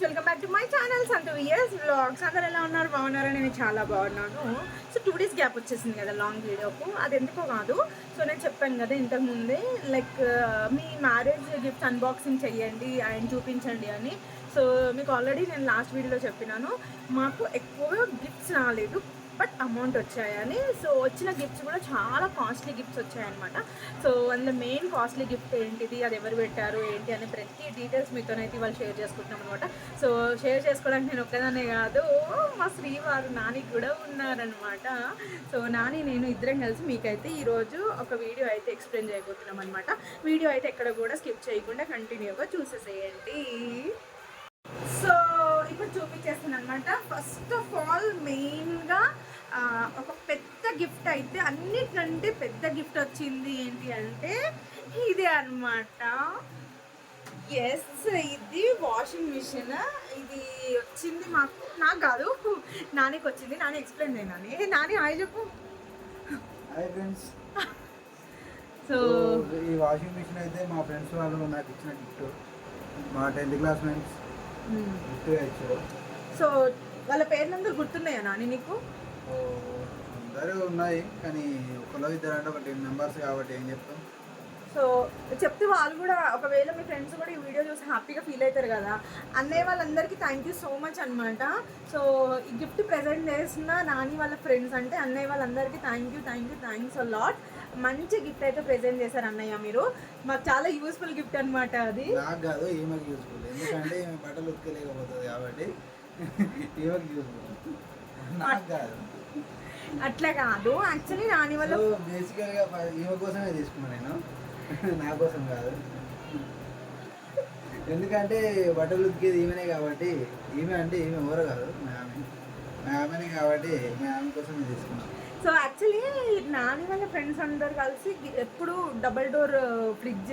Friends welcome back to my channel అంటూ years blogs అందరు ఎలా ఉన్నారు? బాగున్నారని నేను చాలా బాగున్నాను. సో టూ డేస్ గ్యాప్ వచ్చేసింది కదా లాంగ్ వీడియోకు అది ఎందుకో కాదు. సో నేను చెప్పాను కదా ఇంతకు ముందే లైక్ uh, మీ మ్యారేజ్ గిఫ్ట్ అన్బాక్సింగ్ చెయ్యండి అండ్ చూపించండి అని. సో మీకు ఆల్రెడీ నేను లాస్ట్ వీడియోలో చెప్పినాను. మాకు ఎక్కువగా గిఫ్ట్స్ రాలేదు. బట్ అమౌంట్ వచ్చాయని సో వచ్చిన గిఫ్ట్స్ కూడా చాలా కాస్ట్లీ గిఫ్ట్స్ వచ్చాయన్నమాట. సో అందులో మెయిన్ కాస్ట్లీ గిఫ్ట్ ఏంటిది అది ఎవరు పెట్టారు ఏంటి అని ప్రతి డీటెయిల్స్ మీతోనైతే వాళ్ళు షేర్ చేసుకుంటున్నాం అనమాట సో షేర్ చేసుకోవడానికి నేను ఒక్కదానే కాదు మా శ్రీవారు నాని కూడా ఉన్నారనమాట సో నాని నేను ఇద్దరం కలిసి మీకైతే ఈరోజు ఒక వీడియో అయితే ఎక్స్ప్లెయిన్ చేయబోతున్నాం అనమాట వీడియో అయితే ఎక్కడ కూడా స్కిప్ చేయకుండా కంటిన్యూగా చూసేసేయండి. సో ఇప్పుడు చూపించేస్తాను అనమాట ఫస్ట్ ఆఫ్ ఆల్ మెయిన్గా ఒక పెద్ద గిఫ్ట్ అయితే అన్నిటికంటే పెద్ద గిఫ్ట్ వచ్చింది ఏంటి అంటే ఇదే అనమాట ఎస్ ఇది వాషింగ్ మిషన్ ఇది వచ్చింది మాకు. నాకు కాదు నానికి వచ్చింది. నాని ఎక్స్ప్లెయిన్ చేయనాని నాని. హాయ్ చెప్పు. సో ఈ వాషింగ్ మిషన్ అయితే మా ఫ్రెండ్స్ వాళ్ళు నాకు ఇచ్చిన గిఫ్ట్ మా టెన్త్ క్లాస్ ఫ్రెండ్స్ సో వాళ్ళ పేర్లందరూ గుర్తున్నాయా నాని నీకు? ఉన్నాయి కానీ ఒకలో ఇద్దరు అంటే ఒక టెన్ మెంబర్స్ కాబట్టి ఏం చెప్తాం? సో చెప్తే వాళ్ళు కూడా ఒకవేళ మీ ఫ్రెండ్స్ కూడా ఈ వీడియో చూసి హ్యాపీగా ఫీల్ అవుతారు కదా అన్నయ్య వాళ్ళందరికీ థ్యాంక్ యూ సో మచ్ అనమాట సో ఈ గిఫ్ట్ ప్రజెంట్ చేసిన నాని వాళ్ళ ఫ్రెండ్స్ అంటే అన్నయ్య వాళ్ళందరికీ thank you thank you thanks a lot మంచి గిఫ్ట్ అయితే ప్రజెంట్ చేశారు అన్నయ్య మీరు. మాకు చాలా యూస్ఫుల్ గిఫ్ట్ అనమాట అది. నాకు కాదు ఈమెకి యూస్ఫుల్ ఎందుకంటే ఈమె బట్టలు ఉతకలేకపోతుంది కాబట్టి ఈమెకి యూస్ఫుల్ నాకు కాదు. అట్లా కాదు. యాక్చువల్లీ నాని వాళ్ళ సో బేసికల్గా ఈమె కోసమే తీసుకున్నాను నేను. నా కోసం కాదు. ఎందుకంటే బట్టలు ఉతికేది ఈమెనే కాబట్టి ఈమె అంటే ఈమె ఎవరు కాదు మా ఆమె. మా ఆమెనే కాబట్టి మా ఆమె కోసమే తీసుకున్నాను సో యాక్చువల్లీ నాని వాళ్ళ ఫ్రెండ్స్ అందరు కలిసి ఎప్పుడు డబల్ డోర్ ఫ్రిడ్జ్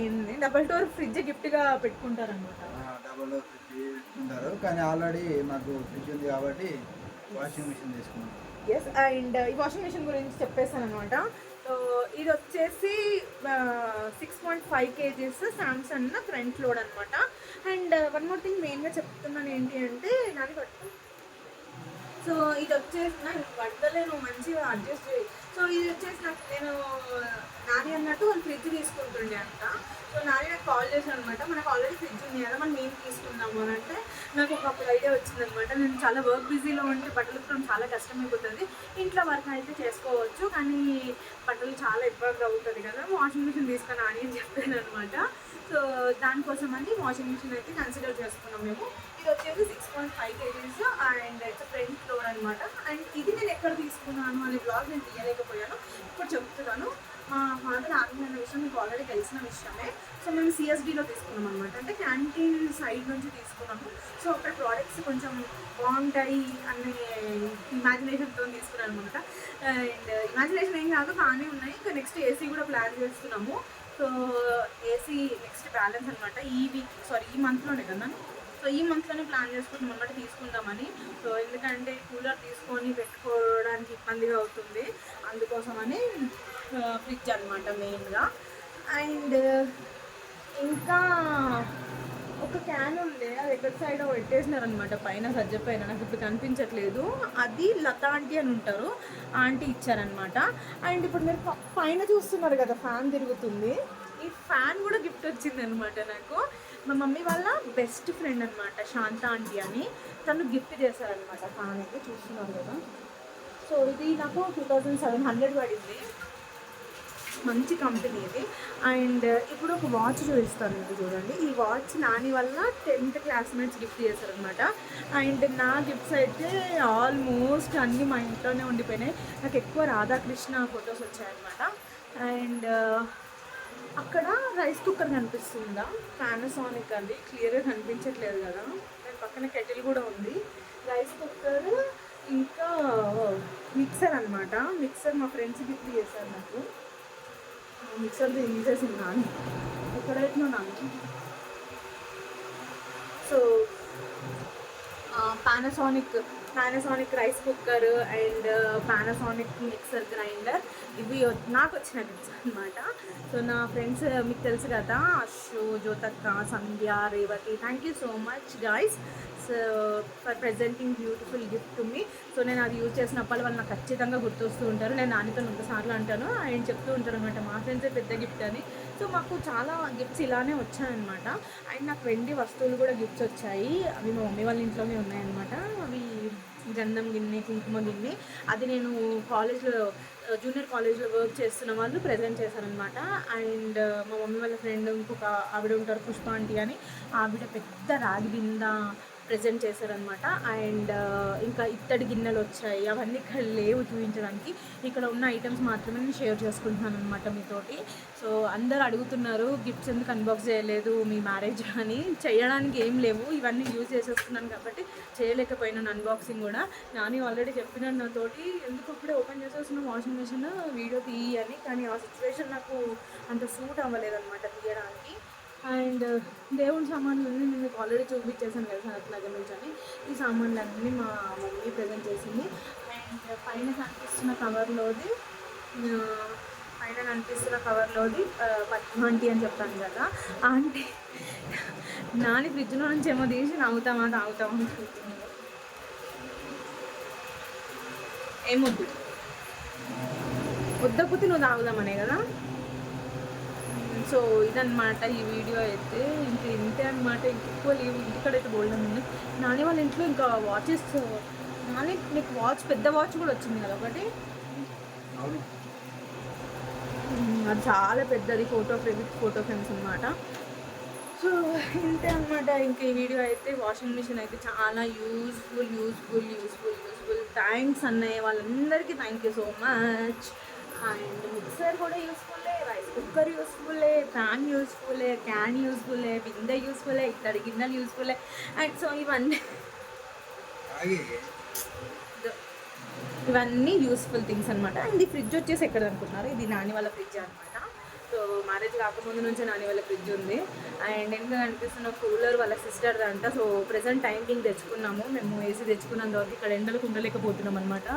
ఏంది? డబల్ డోర్ ఫ్రిడ్జ్ గిఫ్ట్గా పెట్టుకుంటారు అనమాట డబుల్ ఫ్రిడ్జ్ ఉంటారు కానీ ఆల్రెడీ మాకు ఫ్రిడ్జ్ ఉంది కాబట్టి వాషింగ్ మిషన్ తీసుకున్నాం ఎస్ అండ్ ఈ వాషింగ్ మిషన్ గురించి చెప్పేసాను అనమాట సో ఇది వచ్చేసి six point five KGs Samsung front load అనమాట అండ్ వన్ మోర్ థింగ్ మెయిన్గా చెప్తున్నాను ఏంటి అంటే నాది పట్టు సో ఇది వచ్చేసి నాకు పడతలేను మంచిగా అడ్జస్ట్ చేయి. సో ఇది వచ్చేసి నాకు నేను నాని అన్నట్టు వాళ్ళు ఫ్రిడ్జ్ తీసుకుంటుండే అంట. సో నాని నాకు కాల్ చేశాను అనమాట మనకు ఆల్రెడీ ఫ్రిడ్జ్ ఉంది కదా మనం ఏం తీసుకుందాము అని అంటే నాకు ఒకప్పుడు ఐడియా వచ్చింది అనమాట నేను చాలా వర్క్ బిజీలో ఉంటే బట్టలు ఉతకడం చాలా కష్టమైపోతుంది. ఇంట్లో వర్క్ అయితే చేసుకోవచ్చు కానీ బట్టలు చాలా ఇబ్బంది అవుతుంది కదా. వాషింగ్ మిషన్ తీసుకుని నాని అని చెప్పాను అనమాట సో దానికోసం అని వాషింగ్ మిషన్ అయితే కన్సిడర్ చేసుకున్నాం మేము. ఇది వచ్చేసి six point five KGs and it's front floor అనమాట అండ్ ఇది నేను ఎక్కడ తీసుకున్నాను అనే బ్లాగ్ నేను తీయలేకపోయాను. ఇప్పుడు చెప్తున్నాను. మా ఫాదర్ ఆర్మీ అనే విషయం మీకు ఆల్రెడీ తెలిసిన విషయమే. సో మేము సిఎస్డిలో తీసుకున్నాం అనమాట అంటే క్యాంటీన్ సైడ్ నుంచి తీసుకున్నాము. సో అక్కడ ప్రోడక్ట్స్ కొంచెం బాగుంటాయి అనే ఇమాజినేషన్తో తీసుకున్నాను అనమాట అండ్ ఇమాజినేషన్ ఏం కాదు బాగానే ఉన్నాయి. ఇంకా నెక్స్ట్ ఏసీ కూడా ప్లాన్ చేస్తున్నాము. సో ఏసీ నెక్స్ట్ బ్యాలెన్స్ అనమాట ఈ వీక్ సారీ ఈ మంత్లోనే కదా సో ఈ మంత్లోనే ప్లాన్ చేసుకుంటాం అనమాట తీసుకుందామని. సో ఎందుకంటే కూలర్ తీసుకొని పెట్టుకోవడానికి ఇబ్బందిగా అవుతుంది. అందుకోసమని ఫ్రిడ్జ్ అనమాట మెయిన్గా అండ్ ఇంకా ఒక క్యాన్ ఉంది. అది ఎక్కడ సైడ్ పెట్టేసినారనమాట. పైన సజ్జ పైన. నాకు ఇప్పుడు కనిపించట్లేదు. అది లత ఆంటీ అని ఉంటారు. ఆంటీ ఇచ్చారనమాట. అండ్ ఇప్పుడు మీరు ప- పైన చూస్తున్నారు కదా ఫ్యాన్ తిరుగుతుంది. ఈ ఫ్యాన్ కూడా గిఫ్ట్ వచ్చింది అనమాట నాకు. మా మమ్మీ వాళ్ళ బెస్ట్ ఫ్రెండ్ అనమాట శాంత ఆంటీ అని. తను గిఫ్ట్ చేశారనమాట ఫ్యాన్ అయితే చూస్తున్నారు కదా. సో ఇది నాకు టూ థౌజండ్ సెవెన్ హండ్రెడ్ పడింది. మంచి కంపెనీ ఇది. అండ్ uh, ఇప్పుడు ఒక వాచ్ చూపిస్తాను మీకు చూడండి. ఈ వాచ్ నాని వల్ల టెన్త్ క్లాస్మేట్స్ గిఫ్ట్ చేశారనమాట అండ్ నా గిఫ్ట్స్ అయితే ఆల్మోస్ట్ అన్నీ మా ఇంట్లోనే ఉండిపోయినాయి. నాకు ఎక్కువ రాధాకృష్ణ ఫొటోస్ వచ్చాయన్నమాట. అండ్ uh, అక్కడ రైస్ కుక్కర్ కనిపిస్తుందా? పానాసోనిక్ అది. క్లియర్గా కనిపించట్లేదు కదా. దాని పక్కన కెటిల్ కూడా ఉంది. రైస్ కుక్కర్ ఇంకా మిక్సర్ అనమాట మిక్సర్ మా ఫ్రెండ్స్ గిఫ్ట్ చేశారు నాకు. మిక్సర్ తీసేసింది నాని ఎక్కడ పెట్టినా Nani so Panasonic Panasonic rice cooker and Panasonic mixer grinder ఇవి నాకు వచ్చిన గిఫ్ట్స్ అనమాట సో నా ఫ్రెండ్స్ uh, మీకు తెలుసు కదా Ashu జ్యోతక్క Sandhya Revathi. Thank you so much guys so for presenting beautiful gift to me so నేను అది యూజ్ చేసినప్పుడు వాళ్ళు నాకు ఖచ్చితంగా గుర్తొస్తూ ఉంటారు. నేను నానితో సార్లు అంటాను. ఆయన చెప్తూ ఉంటారు అనమాట మా ఫ్రెండ్సే పెద్ద గిఫ్ట్ అని. సో మాకు చాలా గిఫ్ట్స్ ఇలానే వచ్చాయన్నమాట. అండ్ నాకు వెండి వస్తువులు కూడా గిఫ్ట్స్ వచ్చాయి. అవి మా మమ్మీ వాళ్ళ ఇంట్లోనే ఉన్నాయన్నమాట. గంధం గిన్నె కుంకుమ గిన్నె. అది నేను కాలేజ్లో జూనియర్ కాలేజ్లో వర్క్ చేస్తున్న వాళ్ళు ప్రజెంట్ చేశారనమాట అండ్ మా మమ్మీ వాళ్ళ ఫ్రెండ్ ఇంకొక ఆవిడ ఉంటారు పుష్ప ఆంటీ అని. ఆవిడ పెద్ద రాగి బింద ప్రజెంట్ చేశారనమాట అండ్ uh, ఇంకా ఇత్తడి గిన్నెలు వచ్చాయి. అవన్నీ ఇక్కడ లేవు చూపించడానికి. ఇక్కడ ఉన్న ఐటమ్స్ మాత్రమే నేను షేర్ చేసుకుంటున్నాను అనమాట మీతోటి. సో అందరు అడుగుతున్నారు గిఫ్ట్స్ ఎందుకు అన్బాక్స్ చేయలేదు? మీ మ్యారేజ్ అని. చేయడానికి ఏం లేవు. ఇవన్నీ యూజ్ చేసేస్తున్నాను కాబట్టి చేయలేకపోయినాను అన్బాక్సింగ్ కూడా. నాని ఆల్రెడీ చెప్పినాను నాతోటి ఎందుకు ఇప్పుడే ఓపెన్ చేసేస్తున్న వాషింగ్ మిషన్ వీడియో తీయని అని. కానీ ఆ సిచ్యువేషన్ నాకు అంత సూట్ అవ్వలేదన్నమాట తీయడానికి. అండ్ దేవుని సామాన్లన్నీ నేను మీకు ఆల్రెడీ చూపించేసాను కదా సనత్ నగర్ నుంచి అని ఈ సామాన్లన్నీ మా మమ్మీ ప్రజెంట్ చేసింది. అండ్ పైన కనిపిస్తున్న కవర్లోది పైన కనిపిస్తున్న కవర్లోది ఆంటీ అని చెప్తాను కదా. ఆంటీ నాని ఫ్రిడ్జ్లో నుంచి ఏమో తీసి తాగుతామా తాగుతామా అనుకుంటున్నాను ఏమొద్దు వద్దకపోతే నువ్వు తాగుదామనే కదా? సో ఇదన్నమాట ఈ వీడియో అయితే. ఇంక ఇంతే అనమాట ఇంక ఎక్కువ లేవు. ఇంటికాడైతే గోల్డ్ ఉంది. నాని వాళ్ళ ఇంట్లో ఇంకా వాచెస్ నాని నీకు వాచ్ పెద్ద వాచ్ కూడా వచ్చింది కదా ఒకటి? అది చాలా పెద్దది. ఫోటో ఫ్రేమ్ ఫోటో ఫ్రేమ్స్ అనమాట సో ఇంతే అనమాట ఇంక ఈ వీడియో అయితే వాషింగ్ మిషన్ అయితే చాలా useful useful useful useful thanks అన్నయ్య. వాళ్ళందరికీ thank you so much and mixer కూడా యూస్ఫుల్లే రైస్ కుక్కర్ యూస్ఫుల్లే ప్యాన్ యూస్ఫుల్లే క్యాన్ యూస్ఫుల్లే బిందె యూస్ఫుల్లే ఇత్తడి గిన్నెలు యూస్ఫుల్లే అండ్ సో ఇవన్నీ ఇవన్నీ యూస్ఫుల్ థింగ్స్ అనమాట అండ్ ఈ ఫ్రిడ్జ్ వచ్చేసి ఎక్కడ అనుకుంటున్నారు? ఇది నాని వాళ్ళ ఫ్రిడ్జ్ అనమాట సో మ్యారేజ్ కాకముందు నుంచే నాని వాళ్ళ ఫ్రిడ్జ్ ఉంది. అండ్ ఇంకా కనిపిస్తున్న కూలర్ వాళ్ళ సిస్టర్ అంట. సో ప్రజెంట్ టైం కింగ్ తెచ్చుకున్నాము. మేము ఏసీ తెచ్చుకున్నాం తర్వాత ఇక్కడ ఎండలకు ఉండలేకపోతున్నాం అనమాట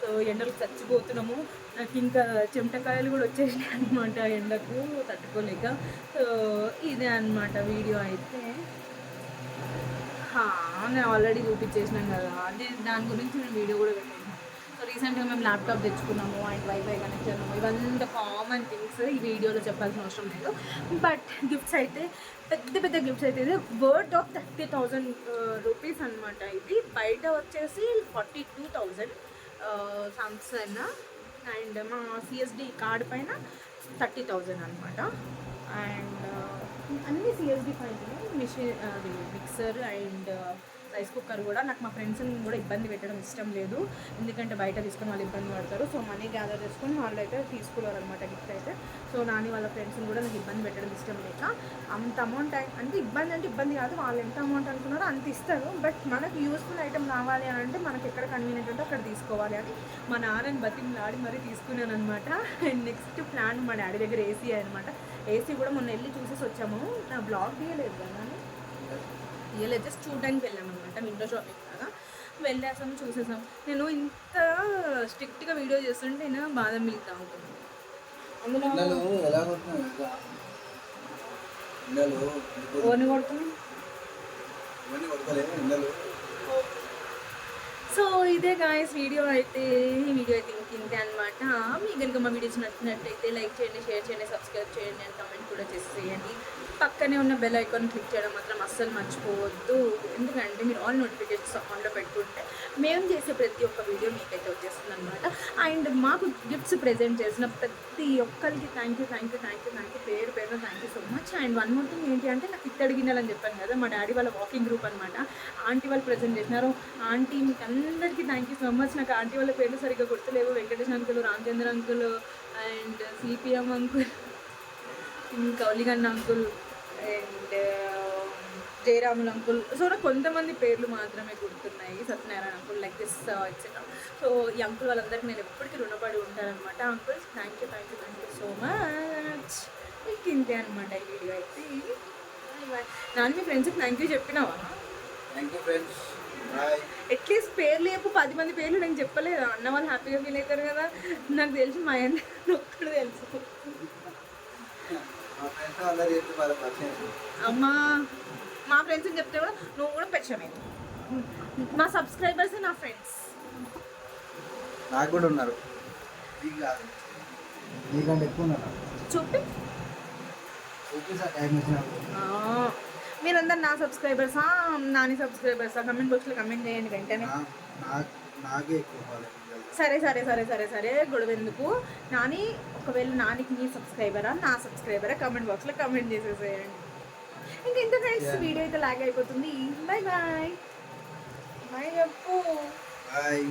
సో ఎండలకు చచ్చిపోతున్నాము. నాకు ఇంకా చెమటకాయలు కూడా వచ్చేసినాయి అనమాట ఎండకు. తట్టుకోలేక. సో ఇదే అనమాట వీడియో అయితే. నేను ఆల్రెడీ చూపించేసినాం కదా. అదే దాని గురించి నేను వీడియో కూడా పెట్టాను రీసెంట్గా మేము ల్యాప్టాప్ తెచ్చుకున్నాము అండ్ వైఫై కనెక్షన్ ఇవంతా కామన్ థింగ్స్ ఈ వీడియోలో చెప్పాల్సిన అవసరం లేదు. బట్ గిఫ్ట్స్ అయితే పెద్ద పెద్ద గిఫ్ట్స్ అయితే ఇది word of thirty thousand rupees అనమాట ఇది. బయట వచ్చేసి forty two thousand Samsung and మా సిఎస్డి కార్డ్ పైన థర్టీ థౌజండ్ అనమాట అండ్ అన్ని సిఎస్డి పైన మిషన్ అది మిక్సర్ అండ్ రైస్ కుక్కర్ కూడా నాకు మా ఫ్రెండ్స్ని కూడా ఇబ్బంది పెట్టడం ఇష్టం లేదు. ఎందుకంటే బయట తీసుకొని వాళ్ళు ఇబ్బంది పడతారు. సో మనీ గ్యాదర్ చేసుకొని వాళ్ళు అయితే తీసుకున్నారు అనమాట గిఫ్ట్ అయితే. సో నాని వాళ్ళ ఫ్రెండ్స్ని కూడా నాకు ఇబ్బంది పెట్టడం ఇష్టం లేక అంత అమౌంట్ అంటే ఇబ్బంది అంటే ఇబ్బంది కాదు. వాళ్ళు ఎంత అమౌంట్ అనుకున్నారో అంత ఇస్తారు. బట్ మనకు యూస్ఫుల్ ఐటమ్ కావాలి అని అంటే మనకి ఎక్కడ కన్వీనియంట్ ఉంటే అక్కడ తీసుకోవాలి. అని మా నాన్నని బతిమలాడి మరీ తీసుకున్నాను అనమాట అండ్ నెక్స్ట్ ప్లాన్ మా డాడీ దగ్గర ఏసీ అనమాట ఏసీ కూడా మొన్న వెళ్ళి చూసేసి వచ్చాము. నా బ్లాగ్ తీయలేదు కదా తీయలేదు. జస్ట్ చూడడానికి వెళ్ళాం అనమాట విండో షాపింగ్ లాగా. వెళ్ళేసాం చూసేసాం నేను ఇంత స్ట్రిక్ట్గా వీడియో చేస్తుంటే నేను బాదం మిల్క్ తాగుతున్నాను అందులో సో ఇదే గాయస్ వీడియో అయితే ఈ వీడియో అయితే ఇంతే అనమాట మీకు కనుక మా వీడియోస్ నచ్చినట్టయితే లైక్ చేయండి షేర్ చేయండి సబ్స్క్రైబ్ చేయండి అండ్ కమెంట్ కూడా చేసేయండి. పక్కనే ఉన్న బెల్ ఐకాన్ క్లిక్ చేయడం మాత్రం అస్సలు మర్చిపోవద్దు. ఎందుకంటే మీరు ఆల్ నోటిఫికేషన్స్ ఆన్లో పెట్టుకుంటే మేము చేసే ప్రతి ఒక్క వీడియో మీకైతే వచ్చేస్తుంది అనమాట అండ్ మాకు గిఫ్ట్స్ ప్రెజెంట్ చేసిన ప్రతి ఒక్కరికి thank you thank you thank you thank you పేరు పేరు thank you so much and one more thing ఏంటి అంటే నాకు ఇత్తడి గిన్నెలు అని చెప్పాను కదా మా డాడీ వాళ్ళ వాకింగ్ గ్రూప్ అనమాట ఆంటీ వాళ్ళు ప్రజెంట్ చేసినారు. ఆంటీ మీకు అందరికీ థ్యాంక్ యూ సో మచ్ నాకు ఆంటీ వాళ్ళ పేర్లు సరిగ్గా గుర్తులేవు. Venkatesh uncle Ramachandra uncle and CPM uncle ఇంకా Oliganna uncle and Jayaramulu uncle. So నాకు కొంతమంది పేర్లు మాత్రమే గుర్తున్నాయి. Satyanarayana uncle like this etcetera so ఈ అంకుల్ వాళ్ళందరికీ నేను ఎప్పటికీ రుణపడి ఉంటానన్నమాట. Uncle thank you thank you thank you so much ఇంక ఇంతే అనమాట ఈ వీడియో అయితే. నాన్న మీ ఫ్రెండ్స్కి thank you చెప్పినావా? Thank you friends at least పేర్లు చెప్పు. పది మంది పేర్లు నేను చెప్పలేదు? అన్న వాళ్ళు హ్యాపీగా ఫీల్ అవుతారు కదా. నాకు తెలిసి మా ఆయన ఒక్కడు తెలుసు. అమ్మా మా ఫ్రెండ్స్ చెప్తే కూడా నువ్వు కూడా పెంచమే మా సబ్స్క్రైబర్స్ నా ఫ్రెండ్స్ నాకు కూడా ఉన్నారు. నీకు కాదు. నీకంటే ఎక్కువ ఉన్నారు? చూపి. మీరందరు నా సబ్స్క్రైబర్సా నాని సబ్స్క్రైబర్సా కమెంట్ బాక్స్లో కమెంట్ చేయండి వెంటనే. నా- నాకు ఎక్కువ సరే సరే సరే సరే సరే గొడవ ఎందుకు నాని ఒకవేళ నానికి నీ సబ్స్క్రైబరా నా సబ్స్క్రైబరా కమెంట్ బాక్స్లో కమెంట్ చేసేసేయండి. ఇంకా ఇంత ఫ్రెండ్స్. వీడియో అయితే లాగ్ అయిపోతుంది. బాయ్ బాయ్ బాయ్ చెప్పు బాయ్